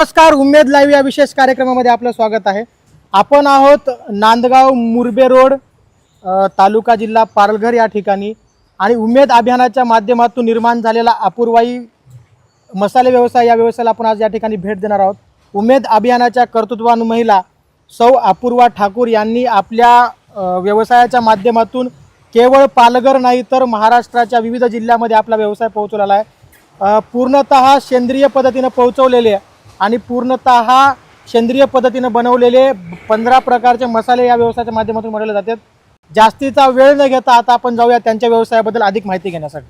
नमस्कार उमेद लाईव्ह या विशेष कार्यक्रमामध्ये आपलं स्वागत आहे. आपण आहोत नांदगाव मुरबे रोड तालुका जिल्हा पालघर या ठिकाणी. आणि उमेद अभियानाच्या माध्यमातून निर्माण झालेला अपूर्वाई मसाले व्यवसाय या व्यवसायाला आपण आज या ठिकाणी भेट देणार आहोत. उमेद अभियानाच्या कर्तृत्वान महिला सौ अपूर्वा ठाकूर यांनी आपल्या व्यवसायाच्या माध्यमातून केवळ पालघर नाही तर महाराष्ट्राच्या विविध जिल्ह्यामध्ये आपला व्यवसाय पोहोचवलेला आहे. पूर्णत पूर्णतः सेंद्रिय पद्धतीनं पोहोचवलेले आणि पूर्णतः सेंद्रिय पद्धतीनं बनवलेले पंधरा प्रकारचे मसाले या व्यवसायाच्या माध्यमातून बनवले जातात. जास्तीचा वेळ न घेता आता आपण जाऊया त्यांच्या व्यवसायाबद्दल अधिक माहिती घेण्यासाठी.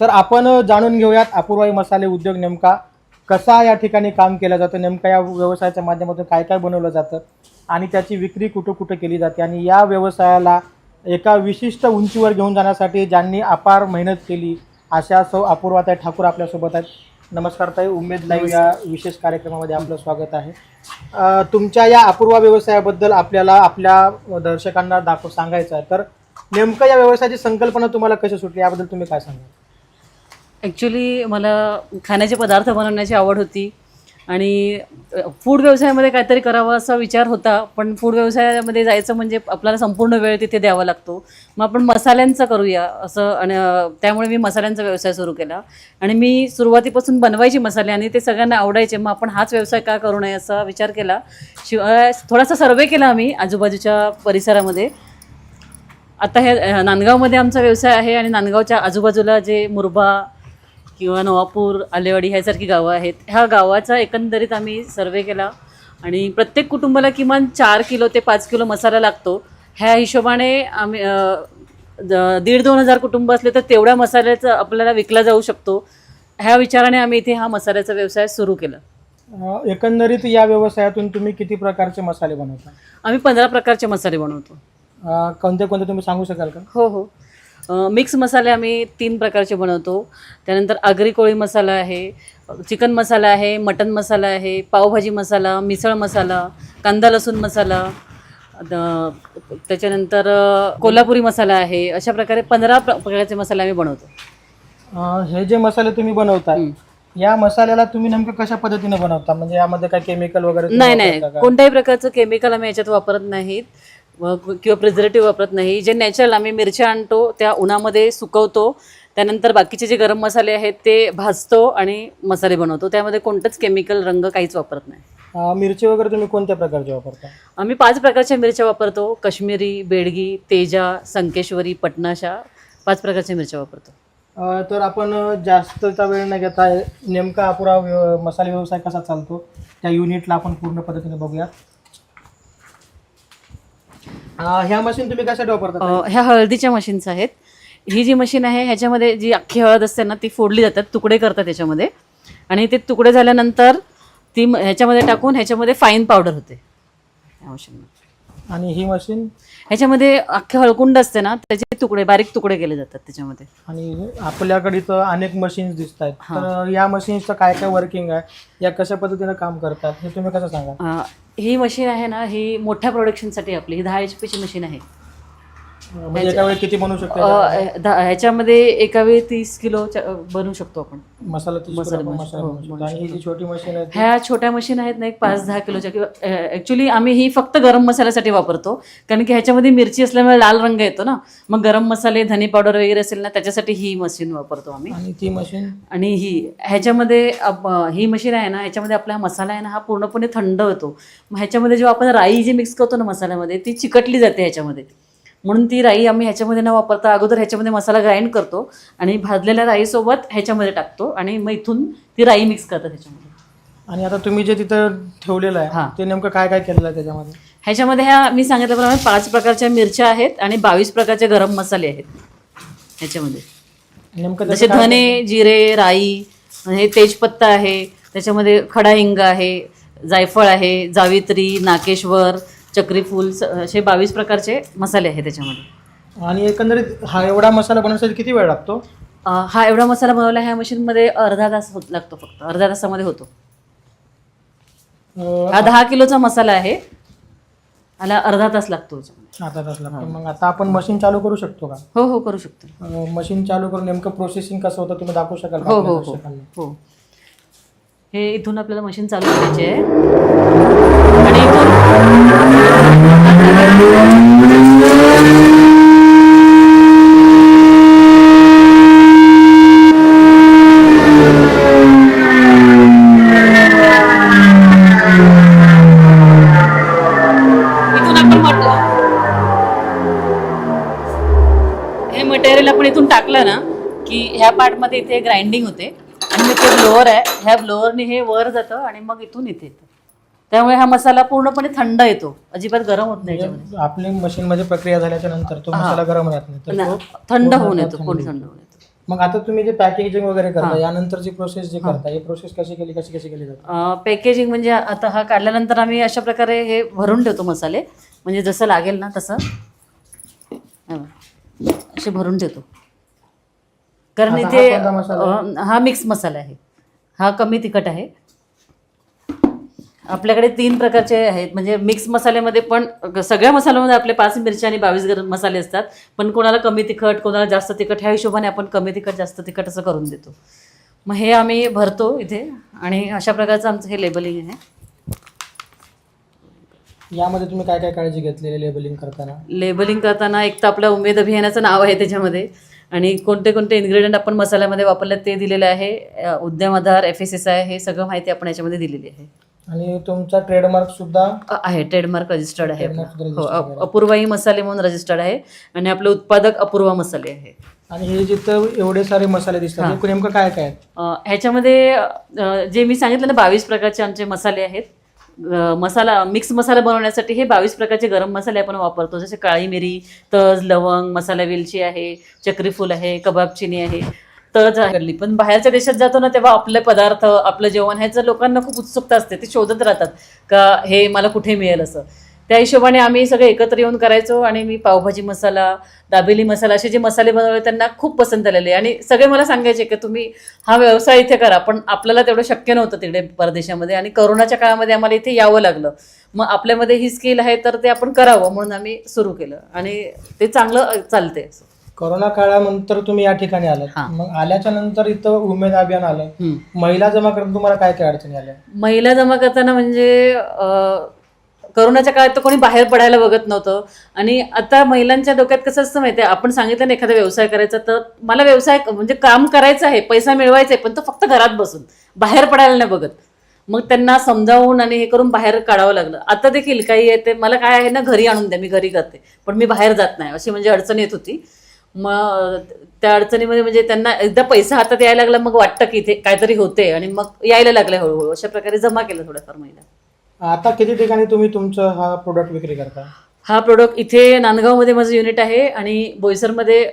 तर आपण जाणून घेऊयात अपूर्वाई मसाले उद्योग नेमका कसा या ठिकाणी काम केलं जातं नेमका या व्यवसायाच्या माध्यमातून काय काय बनवलं जातं. आणि त्याची विक्री कुठं कुठं केली जाते आणि या व्यवसायाला एका विशिष्ट उंचीवर घेऊन जाण्यासाठी ज्यांनी अपार मेहनत केली अशा सौ अपूर्वाताई ठाकूर आपल्यासोबत आहेत. नमस्कार ताई उमेद लाईव्ह या विशेष कार्यक्रमामध्ये आपलं स्वागत आहे. तुमच्या या अपूर्वा व्यवसायाबद्दल आपल्याला आपल्या दर्शकांना दाखव सांगायचं आहे. तर नेमकं या व्यवसायाची संकल्पना तुम्हाला कशी सुटली? याबद्दल तुम्ही काय सांगाल? ॲक्च्युली मला खाण्याचे पदार्थ बनवण्याची आवड होती. आणि फूड व्यवसायामध्ये काहीतरी करावं असा विचार होता पण फूड व्यवसायामध्ये जायचं म्हणजे आपल्याला संपूर्ण वेळ तिथे द्यावा लागतो. मग आपण मसाल्यांचा करूया असं आणि त्यामुळे मी मसाल्यांचा व्यवसाय सुरू केला. आणि मी सुरुवातीपासून बनवायची मसाले आणि ते सगळ्यांना आवडायचे मग आपण हाच व्यवसाय का करू नये असा विचार केला. शिवाय थोडासा सर्वे केला आम्ही आजूबाजूच्या परिसरामध्ये. आता हे नांदगावमध्ये आमचा व्यवसाय आहे आणि नांदगावच्या आजूबाजूला जे मुरबा किंवा नवापूर आलेवाडी ह्यासारखी गावं आहेत. ह्या गावाचा एकंदरीत आम्ही सर्वे केला आणि प्रत्येक कुटुंबाला किमान चार किलो ते पाच किलो मसाला लागतो. ह्या हिशोबाने आम्ही दीड दोन हजार कुटुंब असले तर तेवढ्या मसाल्याचा आपल्याला विकला जाऊ शकतो. ह्या विचाराने आम्ही इथे हा मसाल्याचा व्यवसाय सुरू केला. एकंदरीत या व्यवसायातून तुम्ही किती प्रकारचे मसाले बनवता? आम्ही पंधरा प्रकारचे मसाले बनवतो. कोणते कोणते तुम्ही सांगू शकाल का? हो हो. मिक्स मसाले आम्ही तीन प्रकारचे बनवतो. त्यानंतर आगरी कोळी मसाला आहे चिकन मसाला आहे मटन मसाला आहे पावभाजी मसाला मिसळ मसाला कांदा लसूण मसाला त्याच्यानंतर कोल्हापुरी मसाला आहे अशा प्रकारे पंधरा प्र प्रकारचे मसाले आम्ही बनवतो. हे जे मसाले तुम्ही बनवताय हं. या मसाल्याला तुम्ही नेमकं कशा पद्धतीने बनवता? म्हणजे यामध्ये काय केमिकल वगैरे नाही नाही? कोणत्याही प्रकारचं केमिकल आम्ही याच्यात वापरत नाहीत. किंवा प्रिझर्वेटिव्ह वापरत नाही. जे नॅचरल आम्ही मिरच्या आणतो त्या उन्हामध्ये सुकवतो. त्यानंतर बाकीचे जे गरम मसाले आहेत ते भाजतो आणि मसाले बनवतो. त्यामध्ये कोणतंच केमिकल रंग काहीच वापरत नाही. अ, मिरची वगैरे तुम्ही कोणत्या प्रकारचे वापरता? आम्ही पाच प्रकारच्या मिरच्या वापरतो. काश्मीरी बेडगी तेजा संकेश्वरी पटनाशा पाच प्रकारच्या मिरच्या वापरतो. अ, तर आपण जास्तचा वेळ न घेता नेमका व्यव- मसाले व्यवसाय कसा चालतो? त्या युनिटला आपण पूर्ण पद्धतीने बघूया अ, ह्या मशीन तुम्ही कशासाठी वापरता? अ, ह्या हळदीच्या मशीन्स आहेत. ही जी मशीन आहे ह्याच्यामध्ये जी अख्खी हळद असते ना ती फोडली जातात तुकडे करतात त्याच्यामध्ये आणि ते तुकडे झाल्यानंतर ती म- ह्याच्यामध्ये टाकून ह्याच्यामध्ये फाईन पावडर होते. ह्या मशीनमध्ये आणि ही मशीन ह्याच्यामध्ये अख्खे हळकुंड असते ना त्याचे तुकडे बारीक तुकडे केले जातात त्याच्यामध्ये. आणि आपल्याकडे इथं अनेक मशीन्स दिसत आहेत तर या मशीन्सचं काय काय वर्किंग आहे? या कशा पद्धतीने काम करतात? हे तुम्ही कसं सांगा अ, ही मशीन आहे ना ही मोठ्या प्रोडक्शनसाठी आपली ही दहा एच पीची मशीन आहे. म्हणजे एका वेळी किती बनवू शकतो अ, द- ह्याच्यामध्ये एका वेळी तीस किलो बनवू शकतो आपण. मसाला तीस मसाला आपण हो, बनवू शकतो. आणि ही जी छोटी मशीन आहे ती- ह्या छोट्या मशीन आहेत ना एक पाच दहा किलोच्या किंवा ॲक्च्युली आम्ही ही फक्त गरम मसाल्यासाठी वापरतो. कारण की ह्याच्यामध्ये मिरची असल्यामुळे लाल रंग येतो ना. मग गरम मसाले धने पावडर वगैरे असेल ना त्याच्यासाठी ही मशीन वापरतो आम्ही. आणि ती मशीन? आणि ही ह्याच्यामध्ये आप- ही मशीन आहे ना ह्याच्यामध्ये आपला हा मसाला आहे ना हा पूर्णपणे थंड होतो. मग ह्याच्यामध्ये जेव्हा आपण राई जी मिक्स करतो ना मसाल्यामध्ये ती चिकटली जाते ह्याच्यामध्ये. म्हणून ती राई आम्ही ह्याच्यामध्ये न वापरता अगोदर ह्याच्यामध्ये मसाला ग्राइंड करतो आणि भाजलेल्या राईसोबत ह्याच्यामध्ये टाकतो आणि मग इथून ती राई मिक्स करतात ह्याच्यामध्ये. आणि आता तुम्ही जे तिथं ठेवलेलं हा. आहे ते नेमकं काय काय केलेलं आहे त्याच्यामध्ये? ह्याच्यामध्ये ह्या मी सांगितल्याप्रमाणे पाच प्रकारच्या मिरच्या आहेत आणि बावीस प्रकारचे गरम मसाले आहेत ह्याच्यामध्ये. नेमकं जसे धने जिरे राई हे तेजपत्ता आहे त्याच्यामध्ये खडा हिंग आहे जायफळ आहे जावित्री नाकेश्वर चक्रीफूल स- असे बावीस प्रकारचे मसाले आहेत त्याच्यामध्ये. आणि एकंदरीत हा एवढा मसाला बनवण्यासाठी किती वेळ लागतो? अं, हा एवढा मसाला बनवला ह्या मशीनमध्ये अर्धा तास होत लागतो फक्त. अर्ध्या तासामध्ये होतो. अं, हा दहा किलोचा मसाला आहे. ह्याला अर्धा तास लागतो याच्यामध्ये. आता तास लागतो. मग आता आपण मशीन चालू करू शकतो का? हो हो करू शकतो. मशीन चालू करून नेमकं प्रोसेसिंग कसं होतं तुम्ही दाखवू शकाल का हो आपल्या हो हो. दर्शकांना? हो. हे इथून आपल्याला मशीन चालू करायचे आहे. टाकलं ना की ह्या पार्टमध्ये इथे ग्राइंडिंग होते. आणि ते ब्लोअर आहे ह्या ब्लोअरने हे वर जातं आणि मग इथून इथे येतं. त्यामुळे हा मसाला पूर्णपणे थंड येतो. अजिबात गरम होत नाही याच्यामध्ये. म्हणजे आपली मशीन मध्ये प्रक्रिया झाल्याच्यानंतर तो मसाला गरम राहत नाही तर ना- तो थंड होऊन येतो पूर्ण. थंड होऊन येतो. मग आता तुम्ही जे पॅकेजिंग वगैरे करता यानंतरची प्रोसेस जी करता ही प्रोसेस कशी केली कशी कशी केली जाते? पॅकेजिंग म्हणजे आता हा काढल्यानंतर आम्ही अशा प्रकारे हे भरून ठेवतो मसाले. म्हणजे जसं लागेल ना तसं. हे. असे भरून ठेवतो. कारण आता हा इथे कोणता मसाला अं, हा मिक्स मसाला आहे. हा कमी तिखट आहे. आपल्याकडे तीन प्रकारचे आहेत. म्हणजे मिक्स मसाल्यामध्ये पण सगळ्या मसाल्यामध्ये आपले पाच मिरच्या आणि बावीस गरम मसाले असतात. पण कोणाला कमी तिखट कोणाला जास्त तिखट ह्या हिशोबाने आपण कमी तिखट जास्त तिखट असं करून देतो. मग हे आम्ही भरतो इथे. आणि अशा प्रकारचं आमचं हे लेबलिंग आहे. यामध्ये तुम्ही काय काय काळजी घेतलेली लेबलिंग करताना? लेबलिंग करताना एक तर आपलं उमेद अभियानाचं नाव आहे त्याच्यामध्ये. आणि कोणते कोणते इन्ग्रेडियंट आपण मसाल्यामध्ये वापरले ते दिलेलं आहे. Udyam Aadhaar F S S I हे सगळं माहिती आपण याच्यामध्ये दिलेली आहे. आणि तुमचा ट्रेडमार्क सुद्धा अ, आहे ट्रेडमार्क रजिस्टर्ड आहे. हो registered अ- अपूर्वाई मसाले म्हणून रजिस्टर्ड आहे आणि आपलं उत्पादक अपूर्वा मसाले आहे. आणि हे जिथं एवढे सारे मसाले दिसतात हे. नेमकं काय काय आहेत? अ, ह्याच्यामध्ये अ, जे मी सांगितलं ना बावीस प्रकारचे आमचे मसाले आहेत. अ, मसाला मिक्स मसाला बनवण्यासाठी हे बावीस प्रकारचे गरम मसाले आपण वापरतो. जसे काळी मिरी तज लवंग मसाला वेलची आहे चक्री फूल आहे कबाब चिनी आहे. तज करली पण बाहेरच्या देशात जातो ना तेव्हा आपले पदार्थ आपलं जेवण ह्याचं लोकांना खूप उत्सुकता असते ते शोधत राहतात का हे मला कुठे मिळेल असं. त्या हिशोबाने आम्ही सगळे एकत्र येऊन करायचो आणि मी पावभाजी मसाला दाबेली मसाला असे जे मसाले बनवले त्यांना खूप पसंत आलेले. आणि सगळे मला सांगायचे की तुम्ही हा व्यवसाय इथे करा पण आपल्याला तेवढं शक्य नव्हतं तिकडे परदेशामध्ये आणि करोनाच्या काळामध्ये आम्हाला इथे यावं लागलं. मग आपल्यामध्ये ही स्किल आहे तर ते आपण करावं म्हणून आम्ही सुरू केलं आणि ते चांगलं चालते चालतंय कोरोना काळानंतर तुम्ही या ठिकाणी आलात. हा. मग आल्याच्यानंतर इथं उमेद अभियान आलं. हम्म. महिला जमा करताना तुम्हाला काय काय अडचणी आल्या? महिला जमा करताना म्हणजे अ, करोनाच्या काळात तर कोणी बाहेर पडायला बघत नव्हतं. आणि आता महिलांच्या डोक्यात कसं असतं माहिती आहे आपण सांगितलं ना एखादा व्यवसाय करायचा तर मला व्यवसाय म्हणजे काम करायचं आहे पैसा मिळवायचा आहे पण तो फक्त घरात बसून बाहेर पडायला नाही बघत. मग त्यांना समजावून आणि हे करून बाहेर काढावं लागलं. आता देखील काही आहे ते मला काय आहे ना घरी आणून द्या मी घरी करते पण मी बाहेर जात नाही अशी म्हणजे अडचण येत होती. मग त्या अडचणीमध्ये म्हणजे त्यांना एकदा पैसा हातात यायला लागला मग वाटतं की इथे काहीतरी होते आणि मग यायला लागले हळूहळू अशा प्रकारे जमा केलं थोड्याफार महिला आता किती ठिकाणी तुम्ही तुमचं हा प्रोडक्ट विक्री करता हा प्रोडक्ट इथे नांदगावमध्ये माझं युनिट आहे आणि बोईसरमध्ये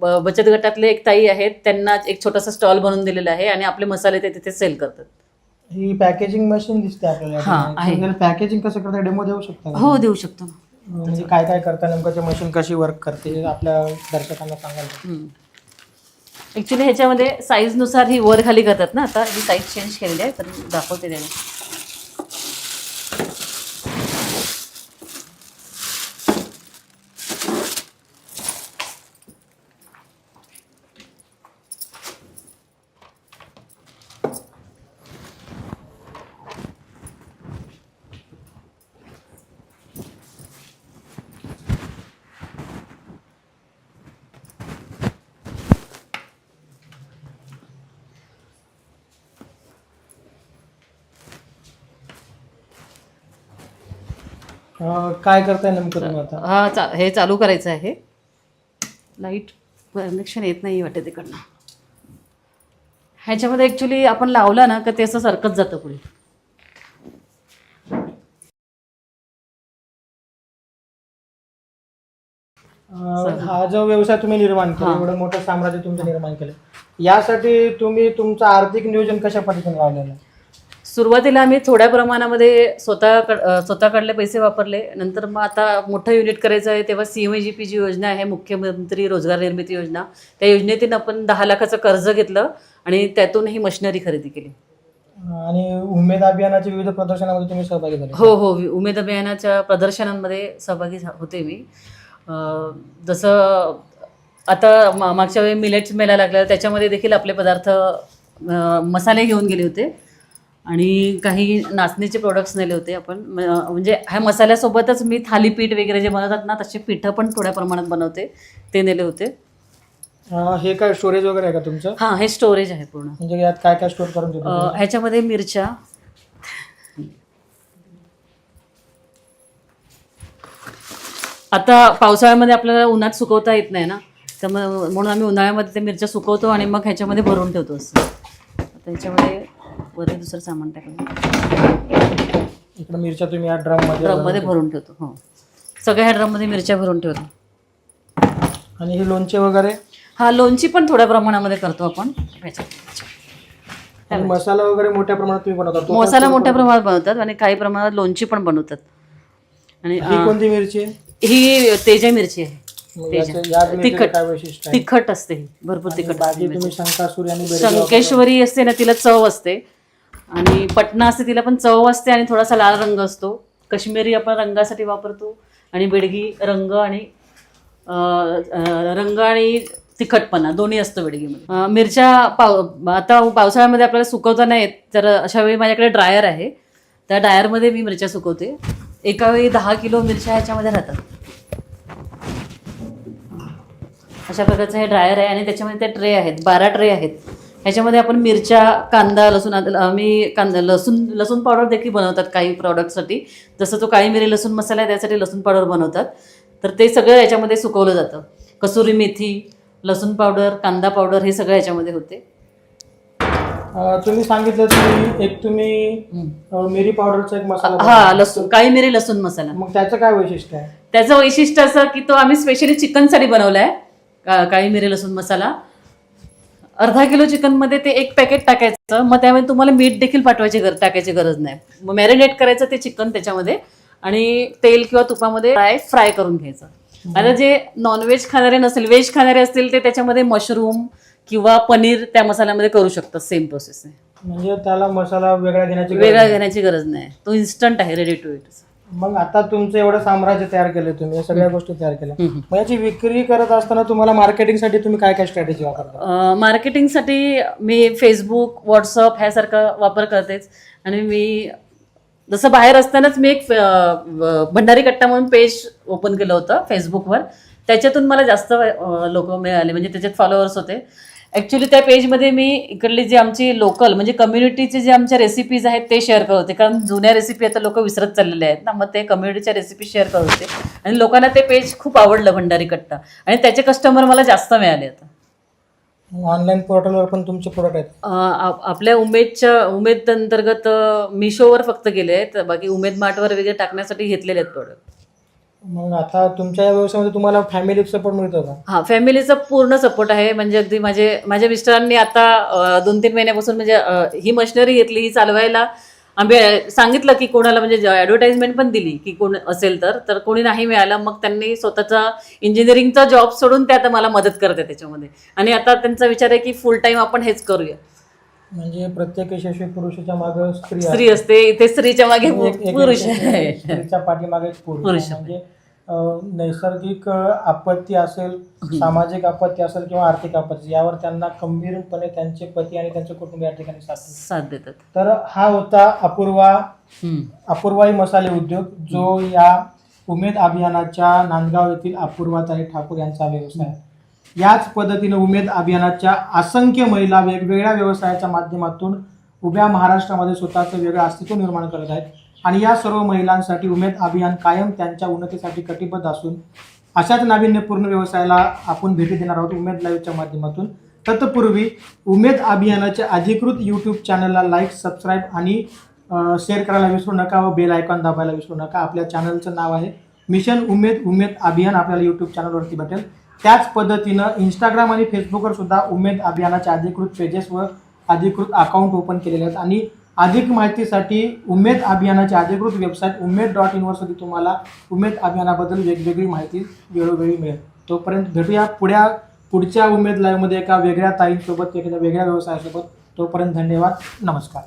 बचत गटातले एक ताई आहेत त्यांना एक छोटासा स्टॉल बनवून दिलेला आहे आणि आपले मसाले ते तिथे सेल करतात ही पॅकेजिंग मशीन दिसते आपल्याला हा. आहे. तुम्ही पॅकेजिंग कसं करता डेमो देऊ शकता का? हो देऊ शकतो ना म्हणजे काय काय करता नेमकं ते मशीन कशी वर्क करते आपल्या दर्शकांना सांगाल का? ॲक्च्युली ह्याच्यामध्ये साईजनुसार ही वर खाली करतात ना आता ही साईज चेंज केलेली आहे तर दाखवते त्याने काय करताय नेमकं तुम्ही आता? हा चा हे चालू करायचं आहे. लाइट कनेक्शन येत नाही वाटते तिकडनं. ह्याच्यामध्ये ॲक्च्युली आपण लावलं ना का ते असं सरकत जातं पुढे. अं, हा जो व्यवसाय तुम्ही निर्माण केला एवढं मोठं साम्राज्य तुमचं निर्माण केलं यासाठी तुम्ही तुमचं आर्थिक नियोजन कशा पद्धतीने लावलेलं आहे? सुरुवातीला आम्ही थोड्या प्रमाणामध्ये स्वतः स्वतःकडले पैसे वापरले. नंतर मग आता मोठं युनिट करायचं आहे तेव्हा C M G P G योजना आहे मुख्यमंत्री रोजगार निर्मिती योजना. त्या योजनेतून आपण दहा लाखाचं कर्ज घेतलं आणि त्यातून ही मशिनरी खरेदी केली. आणि उमेद अभियानाच्या विविध प्रदर्शनामध्ये तुम्ही सहभागी झाले. हो हो. उमेद अभियानाच्या प्रदर्शनांमध्ये सहभागी होते मी. जसं आता मागच्या वेळी मिलेट्स मेला लागला त्याच्यामध्ये देखील आपले पदार्थ मसाले घेऊन गेले होते. आणि काही नाचणीचे प्रोडक्ट्स नेले होते आपण. म्हणजे ह्या मसाल्यासोबतच मी थालीपीठ वगैरे जे बनवतात ना तसे पिठं पण थोड्या प्रमाणात बनवते. ते नेले होते. हे काय स्टोरेज वगैरे आहे का तुमचं? हां हे स्टोरेज आहे पूर्ण. म्हणजे यात काय काय स्टोर करून अ, ह्याच्यामध्ये मिरच्या. आता पावसाळ्यामध्ये आपल्याला उन्हात सुकवता येत नाही ना. त्यामुळे म्हणून आम्ही उन्हाळ्यामध्ये ते मिरच्या सुकवतो आणि मग ह्याच्यामध्ये भरून ठेवतो असं. आता ह्याच्यामध्ये वरती दुसरं सामान टाकलं. इकडे मिरच्या तुम्ही या ड्रममध्ये ड्रममध्ये भरून ठेवतो. हो. सगळ्या ह्या ड्रममध्ये मिरच्या भरून ठेवतो. आणि हे लोणचे वगैरे? हा लोणची पण थोड्या प्रमाणामध्ये करतो आपण. मसाला वगैरे मोठ्या प्रमाणात तुम्ही बनवता? तो मसाला मोठ्या प्रमाणात बनवतात आणि काही प्रमाणात लोणची पण बनवतात. आणि ही कोणती मिरची ही तेजा मिरची आहे. तिखट. तिखट असते ही. भरपूर तिखट शंकेश्वरी असते ना तिला चव असते. आणि पटना असते तिला पण चव असते आणि थोडासा लाल रंग असतो. कश्मीरी आपण रंगासाठी वापरतो आणि बेडगी रंग आणि रंग आणि तिखटपणा दोन्ही असतं बेडगीमध्ये मिरच्या पाव आता पावसाळ्यामध्ये आपल्याला सुकवता नाही येत तर अशा वेळी माझ्याकडे ड्रायर आहे. त्या ड्रायरमध्ये मी मिरच्या सुकवते. एका वेळी दहा किलो मिरच्या ह्याच्यामध्ये राहतात. अशा प्रकारचं हे ड्रायर आहे आणि त्याच्यामध्ये त्या ट्रे आहेत बारा ट्रे आहेत. ह्याच्यामध्ये आपण मिरच्या कांदा लसूण आम्ही कांदा लसूण लसूण पावडर देखील बनवतात काही प्रॉडक्टसाठी जसं तो काळी मिरी लसूण मसाला आहे त्यासाठी लसूण पावडर बनवतात. तर ते सगळं याच्यामध्ये सुकवलं जातं. कसुरी मेथी लसूण पावडर कांदा पावडर हे सगळं याच्यामध्ये होते. अं, तुम्ही सांगितलं की एक तुम्ही अं, मिरी पावडरचा एक मसाला हा. लसूण काळी मिरी लसूण मसाला. मग त्याचं काय वैशिष्ट्य आहे? त्याचं वैशिष्ट्य असं की तो आम्ही स्पेशली चिकनसाठी बनवलाय का काळी मिरी लसूण मसाला. अर्धा किलो चिकनमध्ये ते एक पॅकेट टाकायचं मग त्यामध्ये तुम्हाला मीठ देखील पाठवायची गर टाकायची गरज नाही. मग मॅरिनेट करायचं ते चिकन त्याच्यामध्ये आणि तेल किंवा तुपामध्ये फ्राय फ्राय करून घ्यायचं. आता जे नॉनव्हेज खाणारे नसेल व्हेज खाणारे असतील ते त्याच्यामध्ये मशरूम किंवा पनीर त्या मसाल्यामध्ये करू शकतात सेम प्रोसेस म्हणजे त्याला मसाला वेगळा घेण्याची वेगळा. घेण्याची गरज नाही. तो इन्स्टंट आहे रेडी टू इट मग आता तुमचं एवढं साम्राज्य तयार केलं तुम्ही या सगळ्या गोष्टी तयार केल्या. हम्म. मग याची विक्री करत असताना तुम्हाला मार्केटिंगसाठी तुम्ही काय काय स्ट्रॅटेजी वापरता? अ, मार्केटिंगसाठी मी फेसबुक व्हॉट्सअप ह्यासारखा वापर करतेच. आणि मी जसं बाहेर असतानाच मी एक अ, व- भंडारी कट्टा म्हणून पेज ओपन केलं होतं फेसबुकवर त्याच्यातून मला जास्त लोक मिळाले. म्हणजे त्याच्यात फॉलोअर्स होते. ॲक्च्युली त्या पेजमध्ये मी इकडली जी आमची लोकल म्हणजे कम्युनिटीचे जे आमच्या रेसिपीज आहेत ते शेअर करत होते. कारण जुन्या रेसिपी आता लोक विसरत चाललेले आहेत ना मग ते कम्युनिटीच्या रेसिपी शेअर करत होते. आणि लोकांना ते पेज खूप आवडलं भंडारी कट्टा. आणि त्याचे कस्टमर मला जास्त मिळाले आता. ऑनलाईन पोर्टलवर पण तुमचे प्रोडक्ट आहेत? अ, आप- आपल्या उमेदच्या उमेद अंतर्गत अ, मिशोवर फक्त गेले आहेत. बाकी उमेद मार्टवर वगैरे टाकण्यासाठी घेतलेले आहेत प्रोडक्ट मग आता तुमच्या या व्यवसायामध्ये तुम्हाला फॅमिली सपोर्ट मिळतो का? हा फॅमिलीचा पूर्ण सपोर्ट आहे. म्हणजे अगदी माझे माझ्या मिस्टरांनी आता दोन तीन महिन्यापासून म्हणजे ही मशिनरी घेतली ही चालवायला आम्ही सांगितलं की कोणाला म्हणजे ॲडव्हर्टाइजमेंट पण दिली की कोण असेल तर तर कोणी नाही मिळालं मग त्यांनी स्वतःचा इंजिनिअरिंगचा जॉब सोडून ते आता मला मदत करते त्याच्यामध्ये. आणि आता त्यांचा विचार आहे की फुल टाईम आपण हेच करूया. म्हणजे प्रत्येक यशस्वी पुरुषाच्या मागे स्त्री स्त्री असते इथे स्त्रीच्या मागे पुरुष आहे स्त्रीच्या पाठीमागे एक पुरुष आहे. म्हणजे अं, नैसर्गिक अं, आपत्ती असेल सामाजिक आपत्ती असेल किंवा आर्थिक आपत्ती यावर त्यांना खंबीरपणे त्यांचे पती आणि त्यांचे कुटुंब या ठिकाणी साथ देतात. साथ देतात तर हा होता अपूर्वा हम्म. अपूर्वाई मसाले उद्योग जो या उमेद अभियानाच्या नांदगाव येथील अपूर्वाताई ठाकूर यांचा व्यवसाय आहे. याच पद्धतीने उमेद अभियानाच्या असंख्य महिला वेगवेगळ्या व्यवसायाच्या माध्यमातून उभ्या महाराष्ट्रामध्ये स्वतःचं वेगळं अस्तित्व निर्माण करत आहेत. आणि या सर्व महिलांसाठी उमेद अभियान कायम त्यांच्या उन्नतीसाठी कटिबद्ध असून अशाच नाविन्यपूर्ण व्यवसायाला आपण भेटी देणार आहोत उमेद लाईव्हच्या माध्यमातून. तत्पूर्वी उमेद अभियानाच्या अधिकृत यूट्यूब चॅनलला लाईक सबस्क्राईब आणि शेअर करायला विसरू नका व बेल आयकॉन दाबायला विसरू नका. आपल्या चॅनलचं नाव आहे मिशन उमेद उमेद अभियान आपल्याला यूट्यूब चॅनलवरती भेटेल. त्याच पद्धतीनं इंस्टाग्राम आणि फेसबुकवर सुद्धा उमेद अभियानाच्या अधिकृत पेजेस व अधिकृत अकाउंट ओपन केलेले आहेत. आणि अधिक माहितीसाठी उमेद अभियानाची अधिकृत वेबसाईट उमेद डॉट इनवर सुद्धा तुम्हाला उमेद अभियानाबद्दल वेगवेगळी माहिती वेळोवेळी मिळेल. तोपर्यंत भेटूया पुढ्या पुढच्या उमेद लाईव्हमध्ये एका वेगळ्या ताईंसोबत एखाद्या वेगळ्या व्यवसायासोबत. तोपर्यंत धन्यवाद. नमस्कार.